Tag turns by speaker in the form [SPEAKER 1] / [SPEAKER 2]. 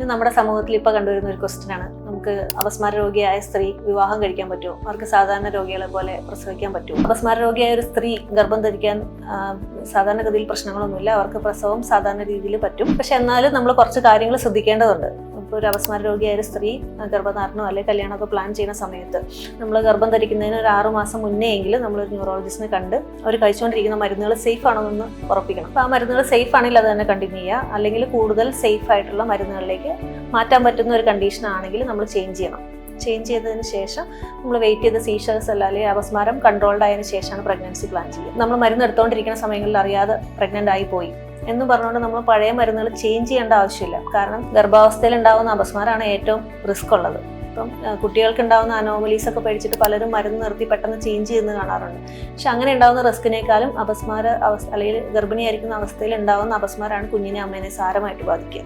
[SPEAKER 1] പിന്നെ നമ്മുടെ സമൂഹത്തിൽ ഇപ്പോൾ കണ്ടുവരുന്ന ഒരു ക്വസ്റ്റ്യൻ ആണ്. നമുക്ക് അപസ്മാര രോഗിയായ സ്ത്രീ വിവാഹം കഴിക്കാൻ പറ്റുമോ? അവർക്ക് സാധാരണ രോഗികളെ പോലെ പ്രസവിക്കാൻ പറ്റുമോ? അപസ്മാര രോഗിയായ ഒരു സ്ത്രീ ഗർഭം ധരിക്കാൻ സാധാരണ സാധാരണഗതിയിൽ പ്രശ്നങ്ങളൊന്നുമില്ല. അവർക്ക് പ്രസവം സാധാരണ രീതിയിൽ പറ്റും. പക്ഷെ എന്നാലും നമ്മൾ കുറച്ച് കാര്യങ്ങൾ ശ്രദ്ധിക്കേണ്ടതുണ്ട്. ഇപ്പോൾ ഒരു അപസ്മാര രോഗിയായ ഒരു സ്ത്രീ ഗർഭധാരണോ അല്ലെങ്കിൽ കല്യാണമൊക്കെ പ്ലാൻ ചെയ്യുന്ന സമയത്ത് നമ്മൾ ഗർഭം ധരിക്കുന്നതിന് ഒരു ആറു മാസം മുന്നേ എങ്കിലും നമ്മൾ ഒരു ന്യൂറോളജിസ്റ്റിനെ കണ്ട് അവർ കഴിച്ചുകൊണ്ടിരിക്കുന്ന മരുന്നുകൾ സേഫ് ആണോ എന്ന് ഉറപ്പിക്കണം. അപ്പോൾ ആ മരുന്നുകൾ സേഫ് ആണെങ്കിൽ അത് തന്നെ കണ്ടിന്യൂ ചെയ്യുക. അല്ലെങ്കിൽ കൂടുതൽ സേഫ് ആയിട്ടുള്ള മരുന്നുകളിലേക്ക് മാറ്റാൻ പറ്റുന്ന ഒരു കണ്ടീഷൻ ആണെങ്കിൽ നമ്മൾ ചേഞ്ച് ചെയ്യണം. ചേഞ്ച് ചെയ്തതിന് ശേഷം നമ്മൾ വെയിറ്റ് ചെയ്ത സീഷേഴ്സ് അല്ല അല്ലെങ്കിൽ അപസ്മാരം കൺട്രോൾഡ് ആയതിനു ശേഷമാണ് പ്രഗ്നൻസി പ്ലാൻ ചെയ്യുക. നമ്മൾ മരുന്ന് എടുത്തുകൊണ്ടിരിക്കുന്ന സമയങ്ങളിൽ അറിയാതെ പ്രഗ്നന്റ് ആയി പോയി. എന്ന് പറഞ്ഞുകൊണ്ട് നമ്മൾ പഴയ മരുന്നുകൾ ചേഞ്ച് ചെയ്യേണ്ട ആവശ്യമില്ല. കാരണം ഗർഭാവസ്ഥയിൽ ഉണ്ടാകുന്ന അപസ്മാരമാണ് ഏറ്റവും റിസ്ക് ഉള്ളത്. ഇപ്പം കുട്ടികൾക്ക് ഉണ്ടാകുന്ന അനോമലീസ് ഒക്കെ പഠിച്ചിട്ട് പലരും മരുന്ന് നിർത്തി പെട്ടെന്ന് ചേഞ്ച് ചെയ്യുന്നത് കാണാറുണ്ട്. പക്ഷെ അങ്ങനെ ഉണ്ടാകുന്ന റിസ്കിനേക്കാളും അപസ്മാര അവസ്ഥ അല്ലെങ്കിൽ ഗർഭിണിയായിരിക്കുന്ന അവസ്ഥയിൽ ഉണ്ടാകുന്ന അപസ്മാരമാണ് കുഞ്ഞിനെ അമ്മേനെ സാരമായിട്ട് ബാധിക്കുക.